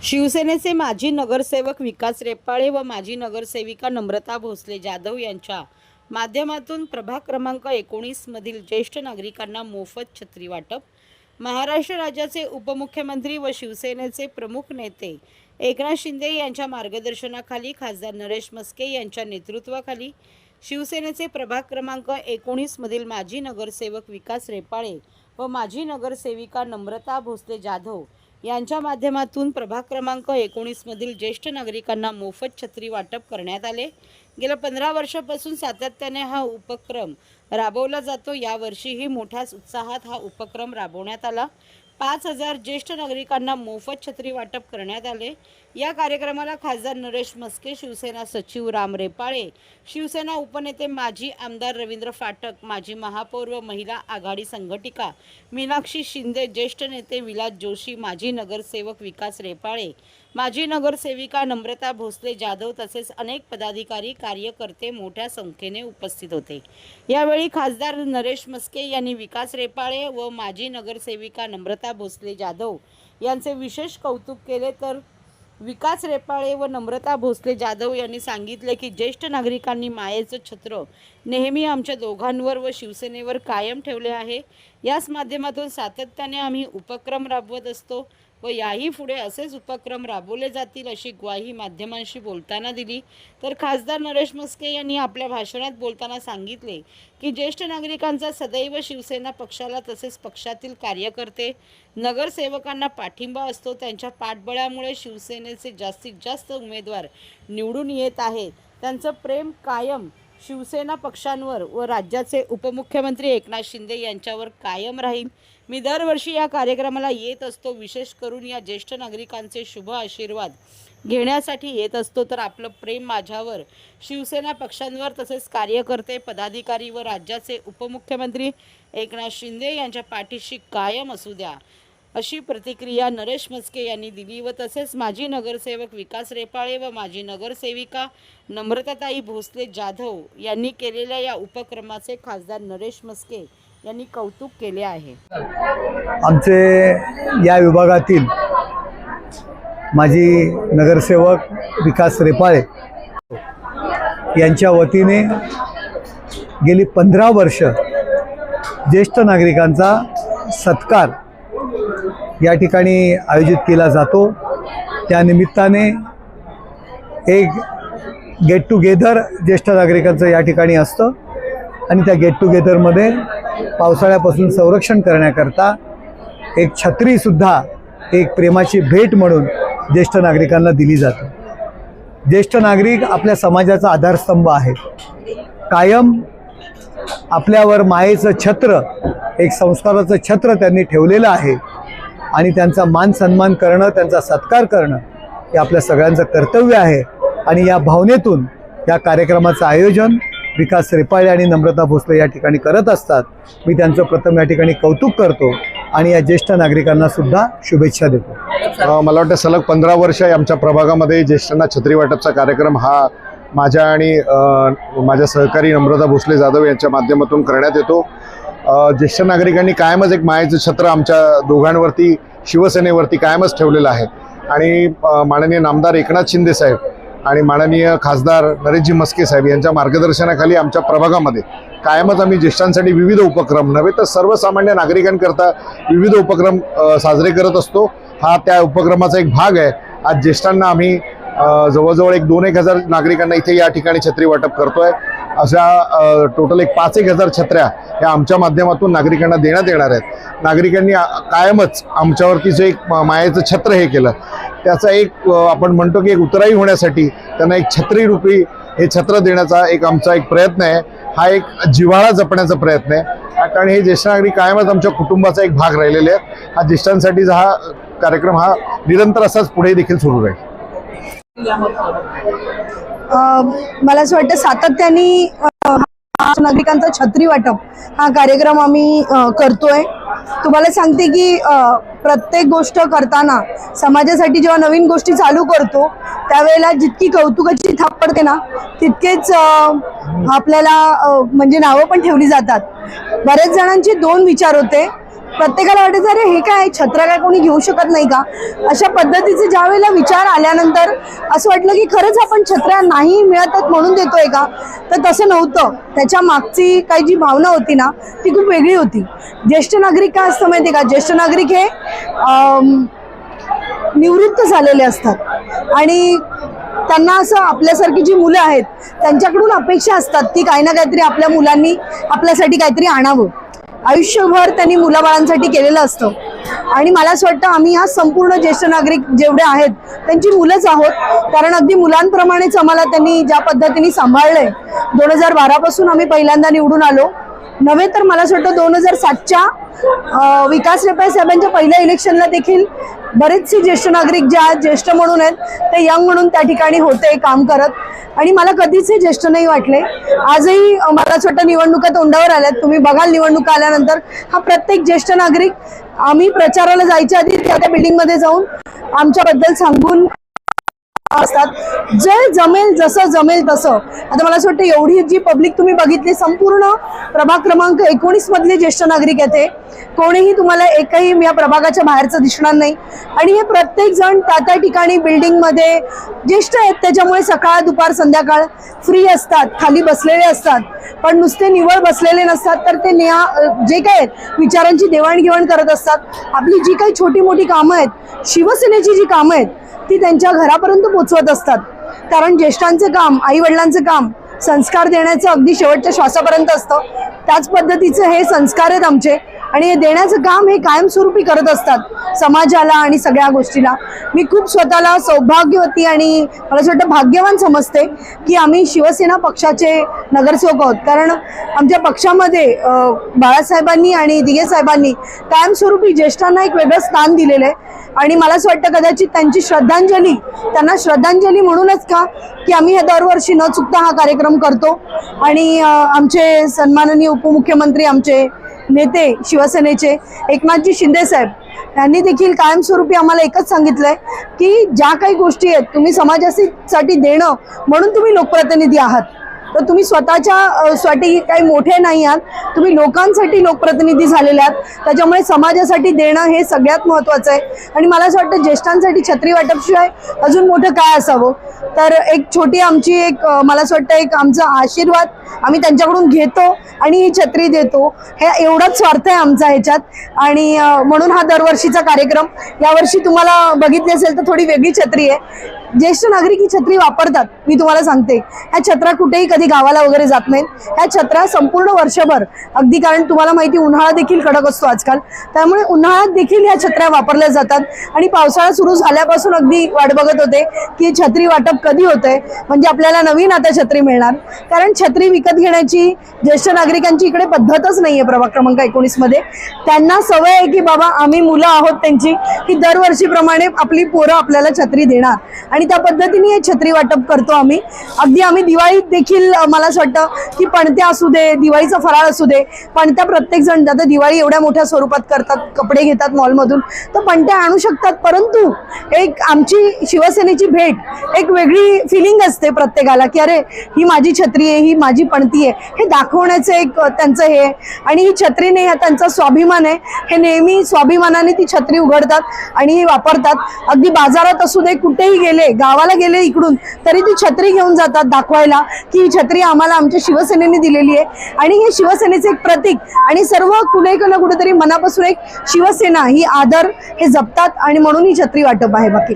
शिवसेनेचे माजी नगरसेवक विकास रेपाळे व माजी नगरसेविका नम्रता भोसले जाधव यांच्या माध्यमातून प्रभाग क्रमांक एकोणीसमधील ज्येष्ठ नागरिकांना मोफत छत्री वाटप महाराष्ट्र राज्याचे उपमुख्यमंत्री व शिवसेनेचे प्रमुख नेते एकनाथ शिंदे यांच्या मार्गदर्शनाखाली खासदार नरेश मस्के यांच्या नेतृत्वाखाली शिवसेनेचे प्रभाग क्रमांक एकोणीसमधील माजी नगरसेवक विकास रेपाळे व माजी नगरसेविका नम्रता भोसले जाधव यांच्या माध्यमातून प्रभाग क्रमांक एकोणीसमधील ज्येष्ठ नागरिकांना मोफत छत्री वाटप करण्यात आले. गेल्या पंधरा वर्षापासून सातत्याने हा उपक्रम राबवला जातो. यावर्षीही मोठ्याच उत्साहात हा उपक्रम राबवण्यात आला. पाच हजार ज्येष्ठ नागरिकांना मोफत छत्री वाटप करण्यात आले. या कार्यक्रमाला खासदार नरेश मस्के शिवसेना सचिव राम रेपाळे शिवसेना उपनेते माजी आमदार रवींद्र फाटक माजी महापौर व महिला आघाडी संघटिका मीनाक्षी शिंदे ज्येष्ठ नेते विलास जोशी माजी नगरसेवक विकास रेपाळे माजी नगरसेविका नम्रता भोसले जाधव तसेच अनेक पदाधिकारी कार्यकर्ते मोठ्या संख्येने उपस्थित होते. यावेळी खासदार नरेश मस्के यांनी विकास रेपाळे व माजी नगरसेविका नम्रता भोसले जाधव यांचे विशेष कौतुक केले तर विकास रेपाळे व नम्रता भोसले जाधव यांनी सांगितले की ज्येष्ठ नागरिकांनी मायेचं छत्र नेहमी आमच्या दोघांवर व शिवसेनेवर कायम ठेवले आहे. याच माध्यमातून सातत्याने आम्ही उपक्रम राबवत असतो. व याही पुढे असेच उपक्रम राबवले जातील अशी ग्वाही माध्यमांशी बोलताना दिली. तर खासदार नरेश मस्के यांनी आपल्या भाषणात बोलताना सांगितले की ज्येष्ठ नागरिकांचा सदैव शिवसेना पक्षाला तसेच पक्षातील कार्यकर्ते नगरसेवकांना पाठिंबा असतो. त्यांच्या पाठबळामुळे शिवसेनेचे जास्तीत जास्त उमेदवार निवडून येत आहेत. त्यांचं प्रेम कायम शिवसेना पक्षांवर व राज्याचे उपमुख्यमंत्री एकनाथ शिंदे यांच्यावर कायम राहील. मी दरवर्षी या कार्यक्रमाला येत असतो. विशेष करून या ज्येष्ठ नागरिकांचे शुभ आशीर्वाद घेण्यासाठी येत असतो. तर आपलं प्रेम माझ्यावर. शिवसेना पक्षांवर तसेच कार्यकर्ते पदाधिकारी व राज्याचे उपमुख्यमंत्री एकनाथ शिंदे यांच्या पाठीशी कायम असू द्या. अशी प्रतिक्रिया नरेश मस्के यांनी दिली व तसेच माजी नगरसेवक विकास रेपाळे व माजी नगरसेविका नम्रताताई भोसले जाधव यांनी केलेल्या या उपक्रमाचे खासदार नरेश मस्के यांनी कौतुक केले आहे. आमचे या विभागातील माजी नगरसेवक विकास रेपाळे यांच्या वतीने गेली पंधरा वर्ष ज्येष्ठ नागरिकांचा सत्कार या ठिकाणी आयोजित केला जातो. त्यानिमित्ताने एक गेट टुगेदर ज्येष्ठ नागरिकांचं या ठिकाणी असतं. आणि त्या गेट टुगेदरमध्ये पावसाळ्यापासून संरक्षण करण्याकरता एक छत्रीसुद्धा एक प्रेमाची भेट म्हणून ज्येष्ठ नागरिकांना दिली जाते. ज्येष्ठ नागरिक आपल्या समाजाचा आधारस्तंभ आहे. कायम आपल्यावर मायेचं छत्र एक संस्काराचं छत्र त्यांनी ठेवलेलं आहे. आणि त्यांचा मान सन्मान करणं त्यांचा सत्कार करणं हे आपल्या सगळ्यांचं कर्तव्य आहे. आणि या भावनेतून या कार्यक्रमाचं आयोजन विकास रेपाळे आणि नम्रता भोसले या ठिकाणी करत असतात. मी त्यांचं प्रथम या ठिकाणी कौतुक करतो आणि या ज्येष्ठ नागरिकांना सुद्धा शुभेच्छा देतो. मला वाटतं सलग पंधरा वर्ष आमच्या प्रभागामध्ये ज्येष्ठांना छत्री वाटपचा कार्यक्रम हा माझ्या आणि माझ्या सहकारी नम्रता भोसले जाधव यांच्या माध्यमातून करण्यात येतो. ज्येष्ठ नागरिकांनी कायमच एक मायेचं छत्र आमच्या दोघांवरती शिवसेनेवरती कायमच ठेवलेलं आहे. आणि माननीय नामदार एकनाथ शिंदे साहेब आणि माननीय खासदार नरेशजी मस्के साहेब यांच्या मार्गदर्शनाखाली आमच्या प्रभागामध्ये कायमच आम्ही ज्येष्ठांसाठी विविध उपक्रम नव्हे तर सर्वसामान्य नागरिकांकरता विविध उपक्रम साजरे करत असतो. हा त्या उपक्रमाचा एक भाग आहे. आज ज्येष्ठांना आम्ही जवळजवळ एक दोन एक हजार नागरिकांना इथे या ठिकाणी छत्री वाटप आहे अशा टोटल एक पाच एक हजार छत्र्या या आमच्या माध्यमातून नागरिकांना देण्यात येणार आहेत. नागरिकांनी कायमच आमच्यावरती जे एक मा- मायेचं छत्र हे केलं त्याचा एक आपण म्हणतो की एक उतराई होण्यासाठी त्यांना एक छत्रीरूपी हे छत्र देण्याचा एक आमचा एक प्रयत्न आहे. हा एक जिव्हाळा जपण्याचा प्रयत्न आहे. कारण हे ज्येष्ठ नागरिक कायमच आमच्या कुटुंबाचा एक भाग राहिलेले आहेत. हा ज्येष्ठांसाठीचा हा कार्यक्रम हा निरंतर असाच पुढे देखील सुरू राहील. मला असं वाटतं सातत्याने हा नागरिकांचा छत्री वाटप हा कार्यक्रम आम्ही करतोय. तुम्हाला सांगते की प्रत्येक गोष्ट करताना समाजासाठी जेव्हा नवीन गोष्टी चालू करतो त्यावेळेला जितकी कौतुकाची थाप पडते ना तितकेच आपल्याला म्हणजे नावं पण ठेवली जातात. बऱ्याच जणांचे दोन विचार होते. प्रत्येकाला वाटायचं अरे हे काय? छत्र काय कोणी घेऊ शकत नाही का? अशा पद्धतीचे ज्या वेळेला विचार आल्यानंतर असं वाटलं की खरंच आपण छत्र्या नाही मिळत आहेत म्हणून देतोय का? तर तसं नव्हतं. त्याच्या मागची काही जी भावना होती ना ती खूप वेगळी होती. ज्येष्ठ नागरिक काय असतं माहिती का? ज्येष्ठ नागरिक हे निवृत्त झालेले असतात. आणि त्यांना असं आपल्यासारखी जी मुलं आहेत त्यांच्याकडून अपेक्षा असतात की काही ना काहीतरी आपल्या मुलांनी आपल्यासाठी काहीतरी आणावं. आयुष्यभर त्यांनी मुलाबाळांसाठी केलेलं असतं. आणि मला असं वाटतं आम्ही ह्या संपूर्ण ज्येष्ठ नागरिक जेवढे आहेत त्यांची मुलंच आहोत. कारण अगदी मुलांप्रमाणेच आम्हाला त्यांनी ज्या पद्धतीने सांभाळलंय. दोन हजार बारापासून आम्ही पहिल्यांदा निवडून आलो. नव्हे तर मला असं वाटतं दोन हजार सातच्या विकास रेपाय साहेबांच्या पहिल्या इलेक्शनला देखील बरेचसे ज्येष्ठ नागरिक जे आज ज्येष्ठ म्हणून आहेत ते यंग म्हणून त्या ठिकाणी होते काम करत. आणि मला कधीच हे ज्येष्ठ नाही वाटले. आजही मला छोटं निवडणुका तोंडावर आल्यात. तुम्ही बघाल निवडणुका आल्यानंतर हा प्रत्येक ज्येष्ठ नागरिक आम्ही प्रचाराला जायच्या आधी त्या त्या बिल्डिंगमध्ये जाऊन आमच्याबद्दल सांगून असतात. जे जमेल जसं जमेल तसं. आता मला असं वाटतं एवढी जी पब्लिक तुम्ही बघितली संपूर्ण प्रभाग क्रमांक एकोणीस मधले ज्येष्ठ नागरिक येते कोणीही तुम्हाला एकही या प्रभागाच्या बाहेरचं दिसणार नाही. आणि हे प्रत्येक जण त्या त्या ठिकाणी बिल्डिंगमध्ये ज्येष्ठ आहेत. त्याच्यामुळे सकाळ दुपार संध्याकाळ फ्री असतात. खाली बसलेले असतात. पण नुसते निवळ बसलेले नसतात तर ते नेहा जे काय आहेत विचारांची देवाणघेवाण करत असतात. आपली जी काही छोटी मोठी कामं आहेत शिवसेनेची जी कामं आहेत ती त्यांच्या घरापर्यंत पोचवत असतात. कारण ज्येष्ठांचं काम आई वडिलांचं काम संस्कार देण्याचं अगदी शेवटच्या श्वासापर्यंत असतं. त्याच पद्धतीचे हे संस्कार आहेत आमचे. आणि हे देण्याचं काम हे कायमस्वरूपी करत असतात समाजाला आणि सगळ्या गोष्टीला. मी खूप स्वतःला सौभाग्यवती आणि मला असं वाटतं भाग्यवान समजते की आम्ही शिवसेना पक्षाचे नगरसेवक आहोत. कारण आमच्या पक्षामध्ये बाळासाहेबांनी आणि दिघे साहेबांनी कायमस्वरूपी ज्येष्ठांना एक वेगळं स्थान दिलेलं आहे. आणि मला असं वाटतं कदाचित त्यांची श्रद्धांजली त्यांना श्रद्धांजली म्हणूनच का की आम्ही हे दरवर्षी न चुकता हा कार्यक्रम करतो. आणि आमचे सन्माननीय उपमुख्यमंत्री आमचे नेते शिवसेनेचे एकनाथजी शिंदे साहेब यांनी देखील कायमस्वरूपी आम्हाला एकच सांगितलंय की ज्या काही गोष्टी आहेत तुम्ही समाजासाठी देणं म्हणून तुम्ही लोकप्रतिनिधी आहात. तर तुम्ही स्वतःच्या साठी काही मोठे नाही आहात. तुम्ही लोकांसाठी लोकप्रतिनिधी झालेले आहात. त्याच्यामुळे समाजासाठी देणं हे सगळ्यात महत्त्वाचं आहे. आणि मला असं वाटतं ज्येष्ठांसाठी छत्री वाटपशिवाय अजून मोठं काय असावं? तर एक छोटी आमची एक मला असं वाटतं एक आमचा आशीर्वाद आम्ही त्यांच्याकडून घेतो आणि ही छत्री देतो. हे एवढाच स्वार्थ आहे आमचा ह्याच्यात. आणि म्हणून हा दरवर्षीचा कार्यक्रम. यावर्षी तुम्हाला बघितली असेल तर थोडी वेगळी छत्री आहे. ज्येष्ठ नागरिक ही छत्री वापरतात मी तुम्हाला सांगते. ह्या छत्रा कुठेही कधी गावाला वगैरे जात नाहीत. ह्या छत्रा संपूर्ण वर्षभर अगदी कारण तुम्हाला माहिती उन्हाळा देखील कडक असतो आजकाल. त्यामुळे उन्हाळ्यात देखील ह्या छत्र्या वापरल्या जातात. आणि पावसाळा सुरू झाल्यापासून अगदी वाट बघत होते की छत्री वाटप कधी होतंय. म्हणजे आपल्याला नवीन आता छत्री मिळणार. कारण छत्री विकत घेण्याची ज्येष्ठ नागरिकांची इकडे पद्धतच नाहीये प्रभाग क्रमांक एकोणीसमध्ये त्यांना सवय आहे की बाबा आम्ही मुलं आहोत त्यांची की दरवर्षीप्रमाणे आपली पोरं आपल्याला छत्री देणार. आणि त्या पद्धतीने हे छत्री वाटप करतो आम्ही. अगदी आम्ही दिवाळीत देखील मला असं वाटतं की पणत्या असू दे दिवाळीचा फराळ असू दे पणत्या प्रत्येक जण आता दिवाळी एवढ्या मोठ्या स्वरूपात करतात कपडे घेतात मॉलमधून तर पणत्या आणू शकतात. परंतु एक आमची शिवसेनेची भेट एक वेगळी फिलिंग असते प्रत्येकाला की अरे ही माझी छत्री आहे ही माझी पणती आहे. हे दाखवण्याचं एक त्यांचं हे आहे. आणि ही छत्रीने हा त्यांचा स्वाभिमान आहे. हे नेहमी स्वाभिमानाने ती छत्री उघडतात आणि वापरतात. अगदी बाजारात असू दे कुठेही गेले गेले गावाला गेले इकडून तरी ती छत्री घेऊन जातात दाखवायला की ही छत्री आम्हाला आमच्या शिवसेनेने दिलेली आहे. आणि हे शिवसेनेचे एक प्रतीक आणि सर्व कुठे ना कुठेतरी मनापासून एक शिवसेना ही आदर हे जपतात आणि म्हणून ही छत्री वाटप आहे बाकी.